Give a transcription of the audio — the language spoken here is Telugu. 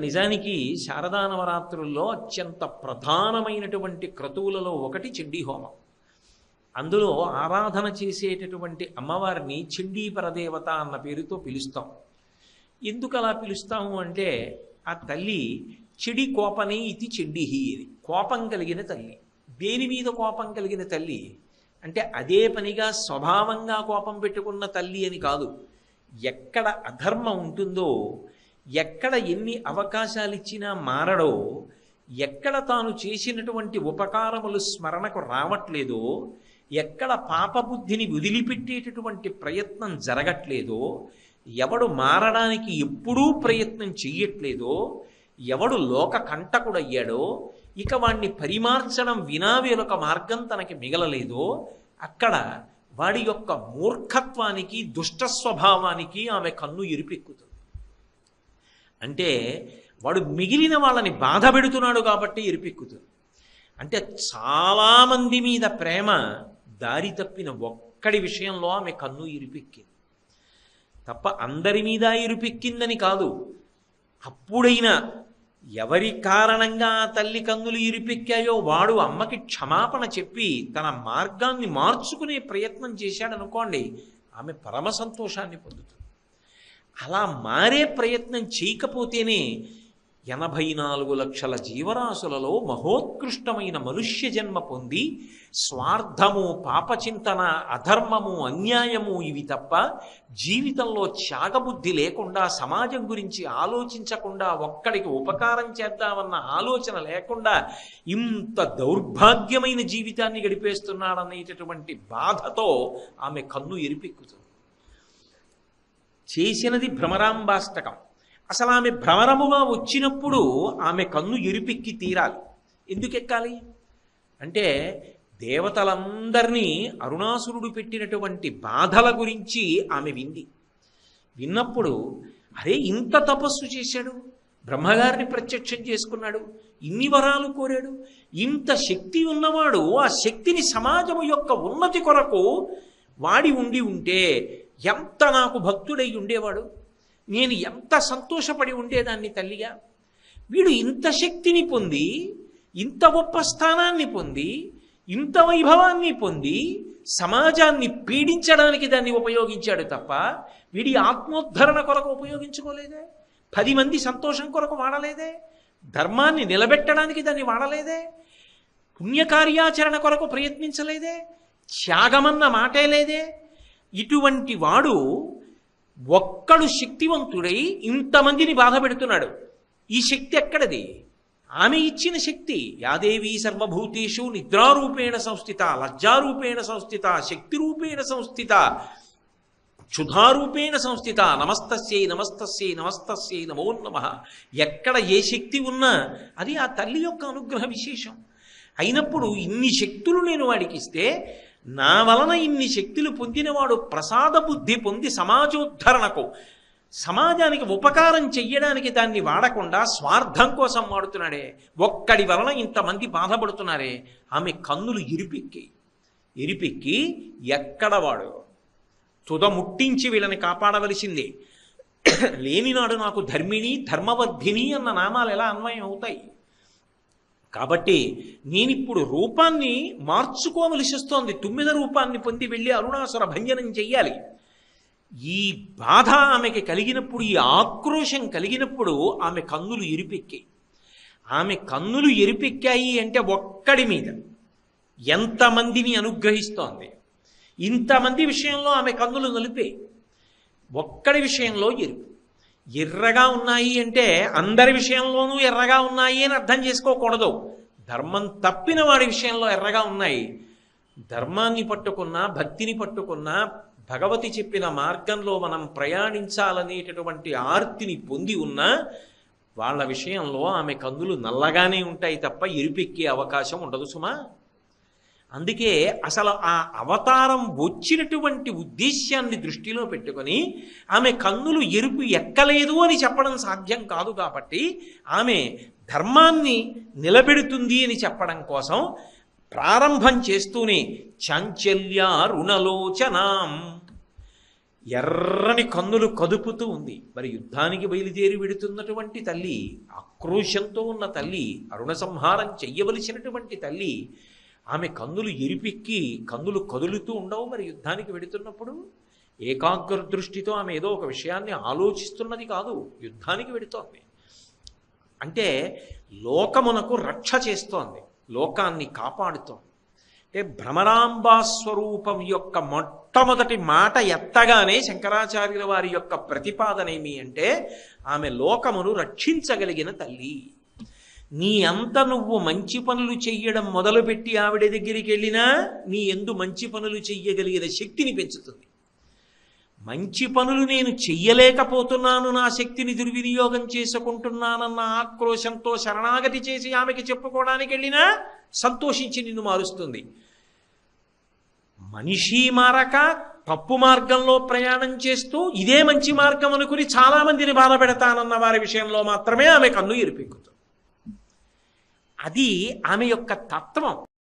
నిజానికి శారదా నవరాత్రుల్లో అత్యంత ప్రధానమైనటువంటి క్రతువులలో ఒకటి చెండీ హోమం. అందులో ఆరాధన చేసేటటువంటి అమ్మవారిని చండీ పరదేవత అన్న పేరుతో పిలుస్తాం. ఎందుకు అలా పిలుస్తాము అంటే ఆ తల్లి చెడి కోపనే ఇది చెండిహి ఇది. కోపం కలిగిన తల్లి. దేని మీద కోపం కలిగిన తల్లి? అంటే అదే పనిగా స్వభావంగా కోపం పెట్టుకున్న తల్లి అని కాదు. ఎక్కడ అధర్మం ఉంటుందో ఎక్కడ ఎన్ని అవకాశాలు ఇచ్చినా మారడో ఎక్కడ తాను చేసినటువంటి ఉపకారములు స్మరణకు రావట్లేదో ఎక్కడ పాపబుద్ధిని వదిలిపెట్టేటటువంటి ప్రయత్నం జరగట్లేదో ఎవడు మారడానికి ఎప్పుడూ ప్రయత్నం చెయ్యట్లేదో ఎవడు లోక కంటకుడయ్యాడో ఇక వాణ్ణి పరిమార్చడం వినా వేరొక మార్గం తనకి మిగలలేదో అక్కడ వాడి యొక్క మూర్ఖత్వానికి దుష్ట స్వభావానికి ఆమె కన్ను ఎరిపెక్కుతుంది. అంటే వాడు మిగిలిన వాళ్ళని బాధ పెడుతున్నాడు కాబట్టి ఇరిపిక్కుతుంది. అంటే చాలామంది మీద ప్రేమ దారి తప్పిన ఒక్కడి విషయంలో ఆమె కన్ను ఇరిపెక్కింది. తప్ప అందరి మీద ఇరుపెక్కిందని కాదు అప్పుడైనా ఎవరి కారణంగా తల్లి కన్నులు ఇరిపెక్కాయో వాడు అమ్మకి క్షమాపణ చెప్పి తన మార్గాన్ని మార్చుకునే ప్రయత్నం చేశాడనుకోండి ఆమె పరమ సంతోషాన్ని పొందుతుంది. అలా మారే ప్రయత్నం చేయకపోతేనే ఎనభై నాలుగు లక్షల జీవరాశులలో మహోత్కృష్టమైన మనుష్య జన్మ పొంది స్వార్థము పాపచింతన అధర్మము అన్యాయము ఇవి తప్ప జీవితంలో త్యాగబుద్ధి లేకుండా సమాజం గురించి ఆలోచించకుండా ఒక్కడికి ఉపకారం చేద్దామన్న ఆలోచన లేకుండా ఇంత దౌర్భాగ్యమైన జీవితాన్ని గడిపేస్తున్నాడనేటటువంటి బాధతో ఆమె కన్ను ఎరిపెక్కుతుంది. చేసినది భ్రమరాంబాష్టకం. అసలు ఆమె భ్రమరముగా వచ్చినప్పుడు ఆమె కన్ను ఎరిపెక్కి తీరాలి. ఎందుకు ఎక్కాలి అంటే దేవతలందరినీ అరుణాసురుడు పెట్టినటువంటి బాధల గురించి ఆమె వింది. విన్నప్పుడు అరే ఇంత తపస్సు చేశాడు. బ్రహ్మగారిని ప్రత్యక్షం చేసుకున్నాడు. ఇన్ని వరాలు కోరాడు. ఇంత శక్తి ఉన్నవాడు ఆ శక్తిని సమాజము యొక్క ఉన్నతి కొరకు వాడి ఉండి ఉంటే ఎంత నాకు భక్తుడై ఉండేవాడు? నేను ఎంత సంతోషపడి ఉండేదాన్ని తల్లిగా? వీడు ఇంత శక్తిని పొంది ఇంత గొప్ప స్థానాన్ని పొంది ఇంత వైభవాన్ని పొంది సమాజాన్ని పీడించడానికి దాన్ని ఉపయోగించాడు తప్ప వీడి ఆత్మోద్ధరణ కొరకు ఉపయోగించుకోలేదే? పది మంది సంతోషం కొరకు వాడలేదే? ధర్మాన్ని నిలబెట్టడానికి దాన్ని వాడలేదే? పుణ్యకార్యాచరణ కొరకు ప్రయత్నించలేదే? త్యాగమన్న మాటే లేదే? ఇటువంటి వాడు ఒక్కడు శక్తివంతుడై ఇంతమందిని బాధ పెడుతున్నాడు. ఈ శక్తి ఎక్కడది? ఆమె ఇచ్చిన శక్తి. యాదేవి సర్వభూతేషు నిద్రారూపేణ సంస్థిత లజ్జారూపేణ సంస్థిత శక్తి రూపేణ సంస్థిత క్షుధారూపేణ సంస్థిత. నమస్తస్యై నమస్తస్యై నమస్తస్యై నమో నమ. ఎక్కడ ఏ శక్తి ఉన్నా అది ఆ తల్లి యొక్క అనుగ్రహ విశేషం. అయినప్పుడు ఇన్ని శక్తులు నేను వాడికి ఇస్తే నా వలన ఇన్ని శక్తులు పొందినవాడు ప్రసాద బుద్ధి పొంది సమాజోద్ధరణకు సమాజానికి ఉపకారం చెయ్యడానికి దాన్ని వాడకుండా స్వార్థం కోసం వాడుతున్నాడే. ఒక్కడి వలన ఇంతమంది బాధపడుతున్నారే. ఆమె కన్నులు ఇరిపెక్కి ఇరిపెక్కి ఎక్కడవాడు తుద ముట్టించి వీళ్ళని కాపాడవలసిందే. లేనినాడు నాకు ధర్మిణి ధర్మవర్ధిని అన్న నామాలు ఎలా అన్వయం అవుతాయి? కాబట్టి నేనిప్పుడు రూపాన్ని మార్చుకోవలసి వస్తోంది. తుమ్మిద రూపాన్ని పొంది వెళ్ళి అరుణాసుర భంజనం చెయ్యాలి. ఈ బాధ ఆమెకి కలిగినప్పుడు ఈ ఆక్రోశం కలిగినప్పుడు ఆమె కన్నులు ఎరిపెక్కాయి. ఆమె కన్నులు ఎరిపెక్కాయి అంటే ఒక్కడి మీద. ఎంతమందిని అనుగ్రహిస్తోంది. ఇంతమంది విషయంలో ఆమె కన్నులు నలిపే. ఒక్కడి విషయంలో ఎరుపు. ఎర్రగా ఉన్నాయి అంటే అందరి విషయంలోనూ ఎర్రగా ఉన్నాయి అని అర్థం చేసుకోకూడదు. ధర్మం తప్పిన వాడి విషయంలో ఎర్రగా ఉన్నాయి. ధర్మాన్ని పట్టుకున్నా భక్తిని పట్టుకున్నా భగవతి చెప్పిన మార్గంలో మనం ప్రయాణించాలనేటటువంటి ఆర్తిని పొంది ఉన్నా వాళ్ళ విషయంలో ఆమె కందులు నల్లగానే ఉంటాయి తప్ప ఎరిపెక్కే అవకాశం ఉండదు సుమా. అందుకే అసలు ఆ అవతారం వచ్చినటువంటి ఉద్దేశ్యాన్ని దృష్టిలో పెట్టుకొని ఆమె కన్నులు ఎరుపు ఎక్కలేదు అని చెప్పడం సాధ్యం కాదు కాబట్టి ఆమె ధర్మాన్ని నిలబెడుతుంది అని చెప్పడం కోసం ప్రారంభం చేస్తూనే చాంచల్య రుణలోచనాం. ఎర్రని కన్నులు కదుపుతూ ఉంది. మరి యుద్ధానికి బయలుదేరి విడుతున్నటువంటి తల్లి ఆక్రోశంతో ఉన్న తల్లి అరుణ సంహారం చెయ్యవలసినటువంటి తల్లి ఆమె కన్నులు ఎరిపెక్కి కన్నులు కదులుతూ ఉండవు మరి యుద్ధానికి వెడుతున్నప్పుడు? ఏకాగ్ర దృష్టితో ఆమె ఏదో ఒక విషయాన్ని ఆలోచిస్తున్నది కాదు యుద్ధానికి వెడుతోంది. అంటే లోకమునకు రక్ష చేస్తోంది లోకాన్ని కాపాడుతోంది. అంటే భ్రమరాంబా స్వరూపం యొక్క మొట్టమొదటి మాట ఎత్తగానే శంకరాచార్యుల వారి యొక్క ప్రతిపాదన ఏమి అంటే ఆమె లోకమును రక్షించగలిగిన తల్లి. నీ అంత నువ్వు మంచి పనులు చెయ్యడం మొదలుపెట్టి ఆవిడ దగ్గరికి వెళ్ళినా నీ ఎందు మంచి పనులు చెయ్యగలిగిన శక్తిని పెంచుతుంది. మంచి పనులు నేను చెయ్యలేకపోతున్నాను నా శక్తిని దుర్వినియోగం చేసుకుంటున్నానన్న ఆక్రోశంతో శరణాగతి చేసి ఆమెకి చెప్పుకోవడానికి వెళ్ళినా సంతోషించి నిన్ను మారుస్తుంది. మనిషి మారక తప్పు మార్గంలో ప్రయాణం చేస్తూ ఇదే మంచి మార్గం అనుకుని చాలామందిని బాధ పెడతానన్న వారి విషయంలో మాత్రమే ఆమె కన్ను ఇరిపెక్కుతుంది అది ఆమె యొక్క తత్వం.